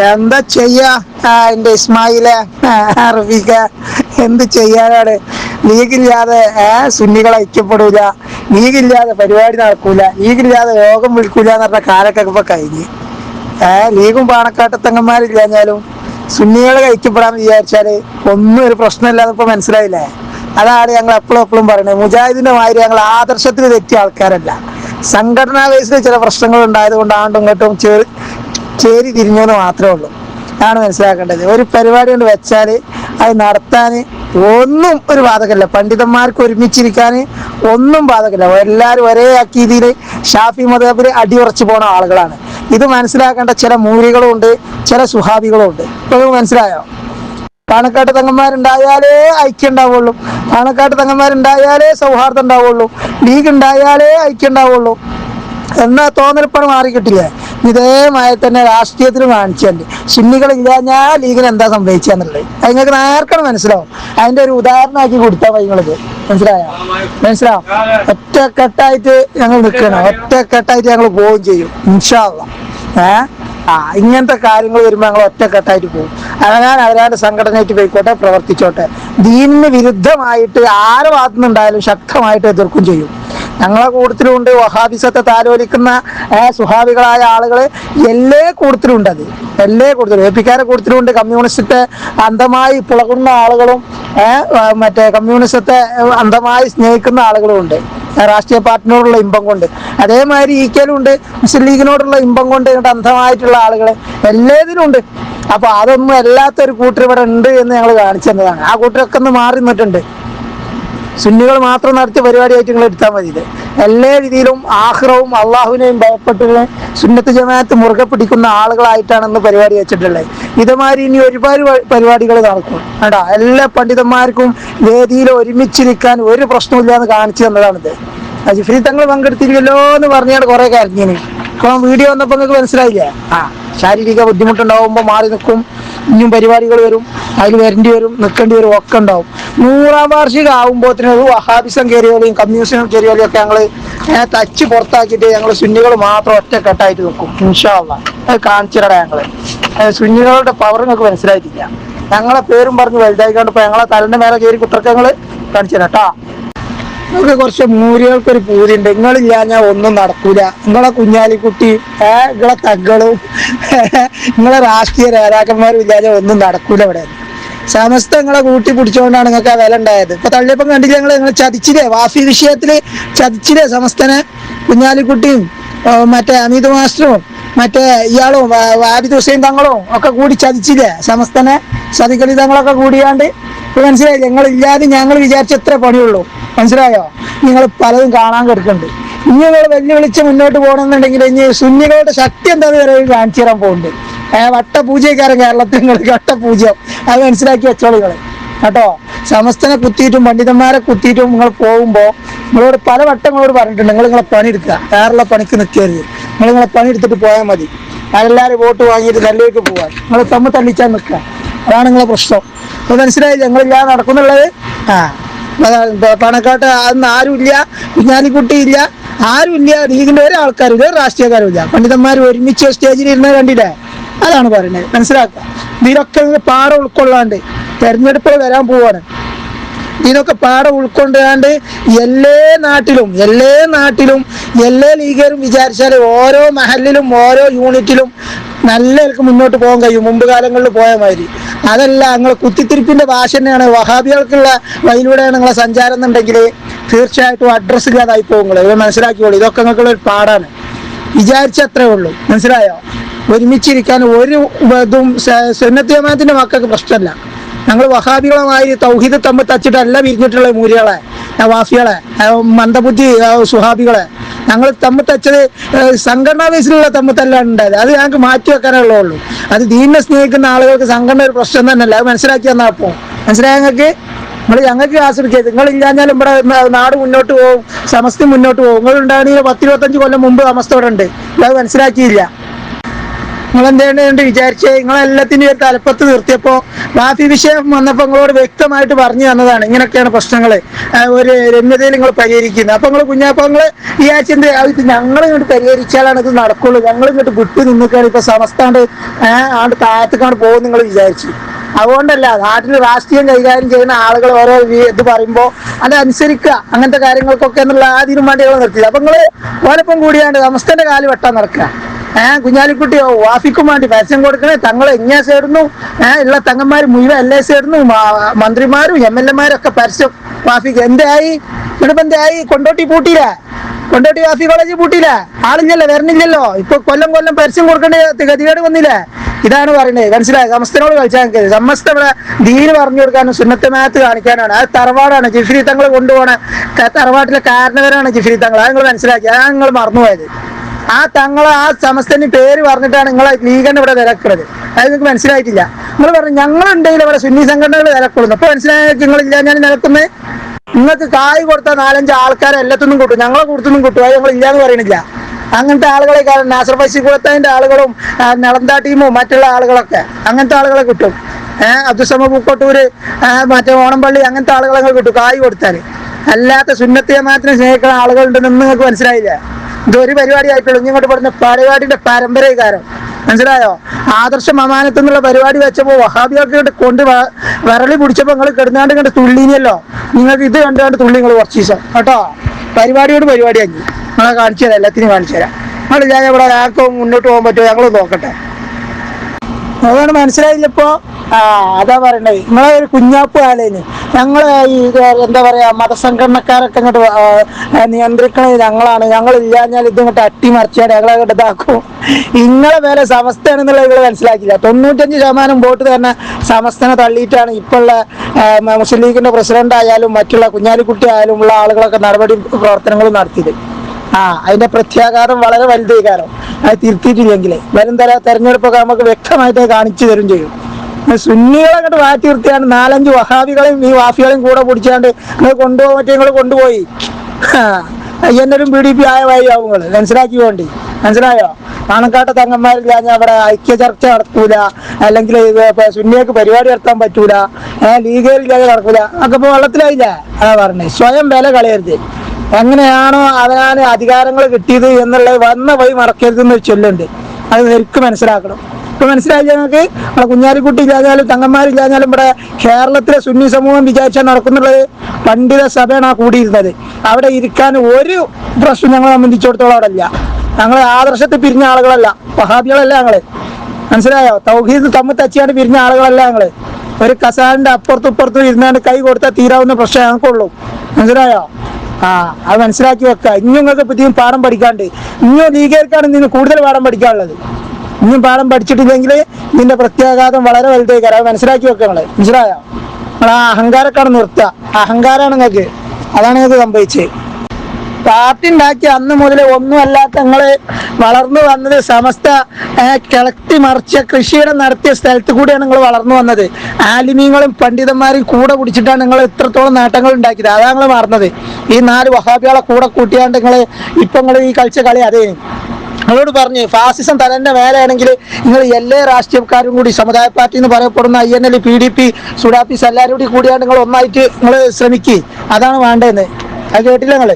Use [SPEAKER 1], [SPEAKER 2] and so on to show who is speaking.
[SPEAKER 1] എന്താ ചെയ്യാ? എന്റെ ഇസ്മായിലെ അറബിക. എന്ത് ചെയ്യാനാണ്? ലീഗില്ലാതെ സുന്നികൾ ഐക്യപ്പെടൂല. ലീഗില്ലാതെ പരിപാടി നടക്കൂല. ലീഗില്ലാതെ യോഗം വിളിക്കൂല എന്ന് പറഞ്ഞ കാലൊക്കെ ഇപ്പൊ കഴിഞ്ഞ്. ഏ ലീഗും പാണക്കാട്ടത്തങ്ങന്മാരില്ലാഞ്ഞാലും സുന്നികൾ ഐക്യപ്പെടാന്ന് വിചാരിച്ചാൽ ഒന്നും ഒരു പ്രശ്നമില്ലാന്ന് ഇപ്പൊ മനസ്സിലായില്ലേ? അതാണ് ഞങ്ങൾ എപ്പോഴും എപ്പോഴും പറയുന്നത് മുജാഹിദിന്റെ മാതിരി ഞങ്ങൾ ആദർശത്തിൽ തെറ്റിയ ആൾക്കാരല്ല. സംഘടനാ ബേസിൽ ചില പ്രശ്നങ്ങൾ ഉണ്ടായത് കൊണ്ട് ആണ്ടും ഇങ്ങോട്ടും ചേരി തിരിഞ്ഞെന്ന് മാത്രമേ ഉള്ളൂ. ആണ് മനസ്സിലാക്കേണ്ടത്. ഒരു പരിപാടി കൊണ്ട് വെച്ചാൽ അത് നടത്താൻ ഒന്നും ഒരു ബാധകമല്ല പണ്ഡിതന്മാർക്ക് ഒരുമിച്ചിരിക്കാൻ ഒന്നും ബാധകമല്ല എല്ലാവരും ഒരേ അക്കീതിയിൽ ഷാഫി മതബിൽ അടിയുറച്ചു പോണ ആളുകളാണ്. ഇത് മനസ്സിലാക്കേണ്ട ചില മൂലികളും ഉണ്ട് ചില സുഹാബികളും ഉണ്ട് ഇപ്പൊ മനസ്സിലായോ? പാണക്കാട്ട് തങ്ങന്മാരുണ്ടായാലേ ഐക്യം ഉണ്ടാവുള്ളൂ. പാണക്കാട്ട് തങ്ങന്മാരുണ്ടായാലേ സൗഹാർദ്ദം ഉണ്ടാവുള്ളൂ. ലീഗ് ഉണ്ടായാലേ ഐക്യം ഉണ്ടാവുള്ളൂ. എന്നാ തോന്നൽപ്പണം മാറി കിട്ടില്ലേ? ഇതേമായി തന്നെ രാഷ്ട്രീയത്തിൽ കാണിച്ചുണ്ട് സുന്നികൾ ഇല്ലാഞ്ഞാൽ ലീഗിന് എന്താ സംഭവിച്ചെന്നുള്ളത് അത് നിങ്ങൾക്ക് നേർക്കണം മനസ്സിലാവും. അതിന്റെ ഒരു ഉദാഹരണമാക്കി കൊടുത്താൽ നിങ്ങളിത്. മനസ്സിലായോ? മനസ്സിലാവും ഒറ്റക്കെട്ടായിട്ട് ഞങ്ങൾ നിൽക്കണം ഒറ്റക്കെട്ടായിട്ട് ഞങ്ങൾ പോവുകയും ചെയ്യും. ഇൻഷാല്ല ഏഹ് ആ ഇങ്ങനത്തെ കാര്യങ്ങൾ വരുമ്പോൾ ഞങ്ങൾ ഒറ്റക്കെട്ടായിട്ട് പോകും. അതിനാൽ അവരവരുടെ സംഘടനയായിട്ട് പോയിക്കോട്ടെ പ്രവർത്തിച്ചോട്ടെ. ദീനിന് വിരുദ്ധമായിട്ട് ആരെ ഭാഗത്തുനിന്നുണ്ടായാലും ശക്തമായിട്ട് എതിർക്കും ചെയ്യും. ഞങ്ങളെ കൂട്ടത്തിലുണ്ട് വഹാബിസത്തെ താലോലിക്കുന്ന സുഹാബികളായ ആളുകൾ എല്ലാ കൂട്ടത്തിലുണ്ട് അത്. എല്ലാ കൂട്ടത്തിലും. ഏപ്പിക്കാരെ കൂട്ടത്തിലുണ്ട് കമ്മ്യൂണിസ്റ്റത്തെ അന്ധമായി പുളകുന്ന ആളുകളും മറ്റേ കമ്മ്യൂണിസത്തെ അന്ധമായി സ്നേഹിക്കുന്ന ആളുകളും ഉണ്ട്. രാഷ്ട്രീയ പാർട്ടിനോടുള്ള ഇമ്പം കൊണ്ട്. അതേമാതിരി ഈക്കലും ഉണ്ട് മുസ്ലിം ലീഗിനോടുള്ള ഇമ്പം കൊണ്ട് ഇങ്ങോട്ട് അന്ധമായിട്ടുള്ള ആളുകൾ എല്ലാത്തിലും ഉണ്ട്. അപ്പൊ അതൊന്നും അല്ലാത്തൊരു കൂട്ടർ ഇവിടെ ഉണ്ട് എന്ന് ഞങ്ങൾ കാണിച്ചു തന്നതാണ്. ആ കൂട്ടരൊക്കെ ഒന്ന് മാറി നിന്നിട്ടുണ്ട്. സുന്നികൾ മാത്രം നടത്തിയ പരിപാടിയായിട്ട് നിങ്ങൾ എടുത്താൽ മതി ഇത്. എല്ലാ രീതിയിലും ആഹ്റവും അള്ളാഹുവിനെയും ഭയപ്പെട്ടുള്ള സുന്നത്ത് ജമാഅത്ത് മുറുകെ പിടിക്കുന്ന ആളുകളായിട്ടാണ് ഇന്ന് പരിപാടി വെച്ചിട്ടുള്ളത്. ഇതുമാതിരി ഇനി ഒരുപാട് പരിപാടികൾ നടക്കും. കേട്ടോ എല്ലാ പണ്ഡിതന്മാർക്കും വേദിയിൽ ഒരുമിച്ചിരിക്കാൻ ഒരു പ്രശ്നമില്ല എന്ന് കാണിച്ചു തന്നതാണിത്. ജിഫ്രി തങ്ങൾ പങ്കെടുത്തിരിക്കല്ലോ എന്ന് പറഞ്ഞാണ് കുറെ കരഞ്ഞിന്. ഇപ്പൊ വീഡിയോ വന്നപ്പോ നിങ്ങൾക്ക് മനസ്സിലായില്ല? ആ ശാരീരിക ബുദ്ധിമുട്ടുണ്ടാവുമ്പോൾ മാറി നിൽക്കും. ഇനിയും പരിപാടികൾ വരും. അതിൽ വരേണ്ടി വരും നിൽക്കേണ്ടി വരും ഒക്കെ ഉണ്ടാവും. നൂറാം വാർഷികം ആകുമ്പോഴത്തേനും വഹാബിസം കയറിയോളിയും കമ്മ്യൂണിസം കയറിയോളിയും ഒക്കെ ഞങ്ങൾ തച്ച് പുറത്താക്കിയിട്ട് ഞങ്ങൾ സുന്നികൾ മാത്രം ഒറ്റക്കെട്ടായിട്ട് നിൽക്കും ഇൻഷാള്ള അത് കാണിച്ചിടടാ ഞങ്ങൾ. സുന്നികളുടെ പവർ നിങ്ങൾക്ക് മനസ്സിലായിട്ടില്ല. ഞങ്ങളെ പേരും പറഞ്ഞ് വലുതായിക്കൊണ്ട് ഇപ്പൊ ഞങ്ങളെ തലന്റെ മേലെ കയറി കുത്രക്കങ്ങൾ കാണിച്ചു തരാട്ടാ നിങ്ങൾക്ക് കുറച്ച് മൂരികൾക്കൊരു പൂതി പൂതിയുണ്ട്. നിങ്ങളില്ല ഞാൻ ഒന്നും നടക്കൂല. നിങ്ങളെ കുഞ്ഞാലിക്കുട്ടി ഏ നിങ്ങളെ തകളും നിങ്ങളെ രാഷ്ട്രീയ നേതാക്കന്മാരും ഇല്ലാതെ ഒന്നും നടക്കൂല ഇവിടെ. സമസ്ത നിങ്ങളെ കൂട്ടി പിടിച്ചുകൊണ്ടാണ് നിങ്ങൾക്ക് ആ വില ഉണ്ടായത്. ഇപ്പൊ തള്ളിയപ്പം കണ്ടില്ല നിങ്ങൾ നിങ്ങൾ ചതിച്ചില്ലേ? വാഫി വിഷയത്തിൽ ചതിച്ചില്ലേ സമസ്തനെ? കുഞ്ഞാലിക്കുട്ടിയും മറ്റേ അമിത് മാസ്റ്ററും മറ്റേ ഇയാളും വാബിദ് ഹുസൈൻ തങ്ങളും ഒക്കെ കൂടി ചതിച്ചില്ലേ സമസ്തനെ? ചതിക്കളി തങ്ങളൊക്കെ കൂടിയാണ്ട്. ഇപ്പൊ മനസ്സിലായില്ലേ? ഞങ്ങൾ ഇല്ലാതെ ഞങ്ങൾ വിചാരിച്ച എത്ര പണിയുള്ളൂ. മനസ്സിലായോ? നിങ്ങൾ പലതും കാണാൻ കിടക്കുന്നുണ്ട്. ഇനി നിങ്ങൾ വെല്ലുവിളിച്ച് മുന്നോട്ട് പോകണമെന്നുണ്ടെങ്കിൽ ഇനി സുന്നികളുടെ ശക്തി എന്താണെന്ന് കാണിച്ചു തരാൻ പോകുന്നുണ്ട്. ഏഹ് വട്ടപൂജക്കാരൻ കേരളത്തിൽ നിങ്ങൾ വട്ടപൂജ്യം അത് മനസ്സിലാക്കി വെച്ചോളൂ നിങ്ങൾ കേട്ടോ? സമസ്തനെ കുത്തിയിട്ടും പണ്ഡിതന്മാരെ കുത്തിയിട്ടും നിങ്ങൾ പോകുമ്പോൾ നിങ്ങളോട് പല വട്ടങ്ങളോട് പറഞ്ഞിട്ടുണ്ട്. നിങ്ങൾ നിങ്ങളെ പണിയെടുക്കുക. വേറുള്ള പണിക്ക് നിൽക്കരുത്. നിങ്ങൾ നിങ്ങളെ പണിയെടുത്തിട്ട് പോയാൽ മതി. അതെല്ലാവരും വോട്ട് വാങ്ങിയിട്ട് നല്ലവർക്ക് പോകാൻ നിങ്ങൾ തമ്മിൽ തള്ളിച്ചാൽ നിൽക്കുക. അതാണ് നിങ്ങളെ പ്രശ്നം. അപ്പോൾ മനസ്സിലായില്ല നിങ്ങളില്ലാതെ നടക്കുന്നുള്ളത്? ആ. പണക്കാട്ട് അന്ന് ആരുമില്ല കുഞ്ഞാലിക്കുട്ടി ഇല്ല ആരുമില്ല ലീഗിന്റെ ഒരാൾക്കാരും ഒരു രാഷ്ട്രീയക്കാരും ഇല്ല. പണ്ഡിതന്മാർ ഒരുമിച്ച് സ്റ്റേജിൽ ഇരുന്ന് കണ്ടില്ലേ? അതാണ് പറയുന്നത്. മനസ്സിലാക്കുക? ഇതിനൊക്കെ പാഠം ഉൾക്കൊള്ളാണ്ട് തെരഞ്ഞെടുപ്പ് വരാൻ പോവാണ്. ഇതിനൊക്കെ പാട ഉൾക്കൊണ്ടാണ്ട് എല്ലാ നാട്ടിലും എല്ലാ നാട്ടിലും എല്ലാ ലീഗരും വിചാരിച്ചാൽ ഓരോ മഹലിലും ഓരോ യൂണിറ്റിലും നല്ല നിലയ്ക്ക് മുന്നോട്ട് പോകാൻ കഴിയും. മുമ്പ് കാലങ്ങളിൽ പോയ മാതിരി. അതല്ല നിങ്ങൾ കുത്തിത്തിരിപ്പിന്റെ ഭാഷ തന്നെയാണ്. വഹാബികൾക്കുള്ള വഴിയിലൂടെയാണ് നിങ്ങളെ സഞ്ചാരം എന്നുണ്ടെങ്കിൽ തീർച്ചയായിട്ടും അഡ്രസ്സ് ഇല്ലാതായി പോകുന്നത് ഇവ മനസ്സിലാക്കിയോളൂ ഇതൊക്കെ നിങ്ങൾക്കുള്ള ഒരു പാടാണ്. വിചാരിച്ചത്രേ ഉള്ളൂ. മനസ്സിലായോ? ഒരുമിച്ചിരിക്കാൻ ഒരു ഇതും സുന്നത്ത് ജമാഅത്തിന്റെ മക്കൾക്ക് പ്രശ്നമല്ല. ഞങ്ങൾ വഹാബികളുമായി തൗഹീദ് തമ്മിൽ തച്ചിട്ടല്ല പിരിഞ്ഞിട്ടുള്ള മൂരികളെ വാഫികളെ മന്ദബുദ്ധി സുഹാബികളെ. ഞങ്ങൾ തമ്മിൽ തച്ചത് സംഘടനാ ബേസിലുള്ള തമ്മിൽ തല്ലാണ് ഉണ്ടായത്. അത് ഞങ്ങൾക്ക് മാറ്റി വെക്കാനുള്ളേ ഉള്ളൂ. അത് ദീനെ സ്നേഹിക്കുന്ന ആളുകൾക്ക് സംഘടന ഒരു പ്രശ്നം തന്നെയല്ല. അത് മനസ്സിലാക്കി തന്നാൽ അപ്പോ മനസ്സിലായ ഞങ്ങൾക്ക്? നിങ്ങൾ ഞങ്ങൾക്ക് ആസ്വദിക്കരുത്. നിങ്ങൾ ഇല്ലാഞ്ഞാലും ഇവിടെ നാട് മുന്നോട്ട് പോകും. സമസ്തി മുന്നോട്ട് പോകും. നിങ്ങൾ ഉണ്ടാകണമെങ്കിൽ പത്തിരുപത്തഞ്ച് കൊല്ലം മുമ്പ് സമസ്ത ഇവിടെ ഉണ്ട്. അത് മനസ്സിലാക്കിയില്ല. നിങ്ങൾ എന്തുകൊണ്ട് വിചാരിച്ചേ? നിങ്ങളെല്ലാത്തിനും ഒരു തലപ്പത്ത് നിർത്തിയപ്പോ വാഫി വിഷയം വന്നപ്പോ നിങ്ങളോട് വ്യക്തമായിട്ട് പറഞ്ഞു തന്നതാണ്. ഇങ്ങനെയൊക്കെയാണ് പ്രശ്നങ്ങൾ ഒരു രമ്യതയിൽ നിങ്ങൾ പരിഹരിക്കുന്നത് അപ്പൊ നിങ്ങൾ കുഞ്ഞാപ്പോ നിങ്ങൾ എന്ത് ഞങ്ങൾ ഇങ്ങോട്ട് പരിഹരിച്ചാലാണ് ഇത് നടക്കുള്ളൂ. ഞങ്ങൾ ഇങ്ങോട്ട് വിട്ടു നിന്നിക്കാണ് ഇപ്പൊ സമസ്താണ്ട് ആണ്ട് താഴത്തേക്കാണ് പോകും നിങ്ങൾ വിചാരിച്ചു. അതുകൊണ്ടല്ല നാട്ടിൽ രാഷ്ട്രീയം കൈകാര്യം ചെയ്യുന്ന ആളുകൾ ഓരോ ഇത് പറയുമ്പോൾ അത് അനുസരിക്കുക അങ്ങനത്തെ കാര്യങ്ങൾക്കൊക്കെ എന്നുള്ള ആ തീരുമാനങ്ങൾ നിർത്തി അപ്പൊ നിങ്ങൾ ഓരപ്പം കൂടിയാണ്ട് സമസ്തന്റെ കാൽ വെട്ടാൻ നടക്കുക. ഏഹ് കുഞ്ഞാലിക്കുട്ടിയോ വാഫിക്കും വേണ്ടി പരസ്യം കൊടുക്കണേ. തങ്ങൾ എങ്ങനെ സേടുന്നു ഏഹ് ഉള്ള തങ്ങന്മാർ മുഴുവൻ എൽ എസ് മന്ത്രിമാരും എം എൽ എമാരും ഒക്കെ പരസ്യം വാഫിക്ക് എന്തായി ഇവിടെ എന്തായി കൊണ്ടോട്ടി പൂട്ടിയില്ല? കൊണ്ടോട്ടി വാഫി കോളേജ് പൂട്ടിയില്ല? ആളില്ലല്ലോ വരണില്ലല്ലോ. ഇപ്പൊ കൊല്ലം കൊല്ലം പരസ്യം കൊടുക്കേണ്ട ഗതികേട് വന്നില്ല? ഇതാണ് പറയുന്നത്. മനസ്സിലായി? സമസ്തനോട് കളിച്ചാൽ നിൽക്കരുത് സമസ്ത ഇവിടെ ദീന് പറഞ്ഞു കൊടുക്കാനും സുന്നത്തെ മാത്ത് കാണിക്കാനാണ്. അത് തറവാടാണ്. ജിഫ്രി തങ്ങൾ കൊണ്ടുപോണ ക- തറവാട്ടിലെ കാരണവരാണ് ജിഫ്രി തങ്ങൾ. അത് നിങ്ങൾ മനസ്സിലാക്കി. അതാണ് നിങ്ങൾ മറന്നുപോയത്. ആ തങ്ങൾ ആ സമസ്തന്റെ പേര് പറഞ്ഞിട്ടാണ് നിങ്ങൾ ലീഗിനെ ഇവിടെ വിലക്കുന്നത്. അത് നിങ്ങൾക്ക് മനസ്സിലായിട്ടില്ല. നിങ്ങൾ പറഞ്ഞു ഞങ്ങളുണ്ടെങ്കിൽ ഇവിടെ സുന്നി സംഘടനകൾ വിലക്കുള്ളൂ അപ്പൊ മനസ്സിലായ നിങ്ങൾ ഇല്ല ഞാൻ നിലക്കുന്നത് നിങ്ങൾക്ക് കായ് കൊടുത്ത നാലഞ്ച് ആൾക്കാരെ എല്ലാത്തൊന്നും കൂട്ടും. ഞങ്ങളെ കൊടുത്തൊന്നും കൂട്ടും. അത് ഞങ്ങൾ ഇല്ലാന്ന് പറയണില്ല. അങ്ങനത്തെ ആളുകളെ കാരണം നാസർ കുളത്തതിന്റെ ആളുകളും നളന്താ ടീമും മറ്റുള്ള ആളുകളൊക്കെ അങ്ങനത്തെ ആളുകളെ കിട്ടും. ഏഹ് അബ്ദുസമ പൂക്കോട്ടൂര് മറ്റേ ഓണംപള്ളി അങ്ങനത്തെ ആളുകളെ കിട്ടും. കായ് കൊടുത്താൽ അല്ലാത്ത സുന്നത്തെ മാത്രം സ്നേഹിക്കുന്ന ആളുകളുണ്ടെന്ന് നിങ്ങൾക്ക് മനസ്സിലായില്ല? ഇതൊരു പരിപാടി ആയിട്ടുള്ളൂ ഇങ്ങോട്ട് പറഞ്ഞ പരിപാടിയുടെ പരമ്പരകാരം മനസ്സിലായോ? ആദർശ അമാനത്ത് എന്നുള്ള പരിപാടി വെച്ചപ്പോ ഇങ്ങോട്ട് കൊണ്ട് വരളി പിടിച്ചപ്പോ നിങ്ങൾ കിടന്നാണ്ട് കണ്ട് തുള്ളിനിയല്ലോ. നിങ്ങൾക്ക് ഇത് കണ്ടുകൊണ്ട് തുള്ളി നിങ്ങൾ കുറച്ച് ദിവസം. കേട്ടോ? പരിപാടിയോട് പരിപാടിയാക്കി നിങ്ങളെ കാണിച്ചു തരാം എല്ലാത്തിനും കാണിച്ചു തരാം. നിങ്ങൾ ഞാൻ ഇവിടെ ആർക്കും മുന്നോട്ട് പോകാൻ പറ്റുമോ? ഞങ്ങൾ നോക്കട്ടെ. അതാണ് മനസ്സിലായില്ലപ്പോ ആ അതാ പറയണ്ടേ നിങ്ങളെ ഒരു കുഞ്ഞാപ്പ് ആലേന് ഞങ്ങൾ ഈ എന്താ പറയാ മതസംഘടനക്കാരൊക്കെ ഇങ്ങോട്ട് നിയന്ത്രിക്കണത് ഞങ്ങളാണ്. ഞങ്ങൾ ഇല്ലാഞ്ഞാൽ ഇത് ഇങ്ങോട്ട് അട്ടിമറിച്ചാണ് ഞങ്ങളെ ഇതാക്കും. ഇങ്ങളെ മേലെ സമസ്തയാണെന്നുള്ളത് നിങ്ങൾ മനസ്സിലാക്കില്ല തൊണ്ണൂറ്റഞ്ച് ശതമാനം വോട്ട് തന്നെ സമസ്തനെ തള്ളിയിട്ടാണ് ഇപ്പോഴുള്ള മുസ്ലിം ലീഗിന്റെ പ്രസിഡന്റ് ആയാലും മറ്റുള്ള കുഞ്ഞാലിക്കുട്ടി ആയാലും ഉള്ള ആളുകളൊക്കെ നടപടി പ്രവർത്തനങ്ങളും നടത്തിയത്. ആ അതിന്റെ പ്രത്യാഘാതം വളരെ വലുതേ കാരണം അത് തിരുത്തിയിട്ടില്ലെങ്കിൽ വരും തര തെരഞ്ഞെടുപ്പൊക്കെ നമുക്ക് വ്യക്തമായിട്ട് കാണിച്ചു തരും ചെയ്യും. സുന്നികളെ അങ്ങോട്ട് മാറ്റി നിർത്തിയാണ് നാലഞ്ച് വഹാബികളെയും ഈ വാഫികളെയും കൂടെ പിടിച്ചാണ്ട് നിങ്ങൾ കൊണ്ടുപോകാൻ പറ്റിയ നിങ്ങൾ കൊണ്ടുപോയി. അയ്യന്നരും പി ഡി പി ആയ വഴിയാവും നിങ്ങൾ മനസ്സിലാക്കി വേണ്ടി മനസ്സിലായോ? പാണക്കാട്ട തങ്ങന്മാരില്ലാഞ്ഞ അവിടെ ഐക്യ ചർച്ച നടക്കൂല അല്ലെങ്കിൽ സുന്നിയക്ക് പരിപാടി നടത്താൻ പറ്റൂല. ഏഹ് ലീഗേരില്ലാതെ നടക്കൂല. ഒക്കെ ഇപ്പൊ വെള്ളത്തിലായില്ല? അതാ പറഞ്ഞത് സ്വയം വില കളയരുത്. എങ്ങനെയാണോ അവനാണ് അധികാരങ്ങൾ കിട്ടിയത് എന്നുള്ളത് വന്ന വഴി മറക്കരുത് എന്ന് ചൊല്ലുണ്ട്. അത് ശരിക്കും മനസ്സിലാക്കണം. ഇപ്പൊ മനസ്സിലായി ഞങ്ങൾക്ക് നമ്മളെ കുഞ്ഞാലിക്കുട്ടി ഇല്ലാഞ്ഞാലും തങ്ങന്മാരില്ലാഞ്ഞാലും ഇവിടെ കേരളത്തിലെ സുന്നി സമൂഹം വിചാരിച്ചാൽ നടക്കുന്നുള്ളത്. പണ്ഡിത സഭയാണ് ആ കൂടിയിരുന്നത്. അവിടെ ഇരിക്കാൻ ഒരു പ്രശ്നം ഞങ്ങളെ സംബന്ധിച്ചിടത്തോളം അവിടെ ഇല്ല. ഞങ്ങൾ ആദർശത്തിൽ പിരിഞ്ഞ ആളുകളല്ല. വഹാബികളല്ല ഞങ്ങൾ. മനസ്സിലായോ? തൗഹീദ് തമ്മിൽ തച്ചിയാണ് പിരിഞ്ഞ ആളുകളല്ല ഞങ്ങൾ. ഒരു കസാലിന്റെ അപ്പുറത്തും ഇപ്പുറത്തും ഇരുന്നാണ്ട് കൈ കൊടുത്താൽ തീരാവുന്ന പ്രശ്നം ഞങ്ങൾക്കുള്ളൂ. മനസ്സിലായോ? ആ അത് മനസ്സിലാക്കി വെക്കുക. ഇനി നിങ്ങൾക്ക് പുതിയ പാഠം പഠിക്കാണ്ട്. ഇനിയും ലീഗേർക്കാണ് നിന്ന് കൂടുതൽ പാഠം പഠിക്കാനുള്ളത്. ഇനിയും പാഠം പഠിച്ചിട്ടില്ലെങ്കിൽ ഇതിന്റെ പ്രത്യാഘാതം വളരെ വലുതായി അത് മനസ്സിലാക്കി വെക്കുക നിങ്ങൾ. മനസ്സിലായോ? നിങ്ങൾ ആ അഹങ്കാരക്കാണ് നിർത്തുക. അഹങ്കാരമാണ് നിങ്ങൾക്ക്. അതാണ് നിങ്ങൾക്ക് സംഭവിച്ചത്. പാർട്ടി ഉണ്ടാക്കി അന്ന് മുതൽ ഒന്നുമല്ലാത്ത നിങ്ങൾ വളർന്നു വന്നത് സമസ്ത കിളത്തി മറിച്ച കൃഷിയിടം നടത്തിയ സ്ഥലത്ത് കൂടിയാണ് നിങ്ങൾ വളർന്നു വന്നത്. ആലിമീങ്ങളും പണ്ഡിതന്മാരും കൂടെ പിടിച്ചിട്ടാണ് നിങ്ങൾ ഇത്രത്തോളം നേട്ടങ്ങൾ ഉണ്ടാക്കിയത്. അതാണ് നിങ്ങൾ മാറുന്നത്. ഈ നാല് വഹാബികളെ കൂടെ കൂട്ടിയാണ്ട് നിങ്ങൾ ഇപ്പൊ നിങ്ങൾ ഈ കളിച്ച കളി അതേ നിങ്ങളോട് പറഞ്ഞു ഫാസിസം തലന്റെ മേലെയാണെങ്കിൽ നിങ്ങൾ എല്ലാ രാഷ്ട്രീയക്കാരും കൂടി സമുദായ പാർട്ടി എന്ന് പറയപ്പെടുന്ന I N L P D P സുഡാപ്പിസ് എല്ലാവരും കൂടി കൂടിയാണ് നിങ്ങൾ ഒന്നായിട്ട് നിങ്ങൾ ശ്രമിക്കുക അതാണ് വേണ്ടതെന്ന്. അത് കേട്ടില്ല
[SPEAKER 2] നിങ്ങൾ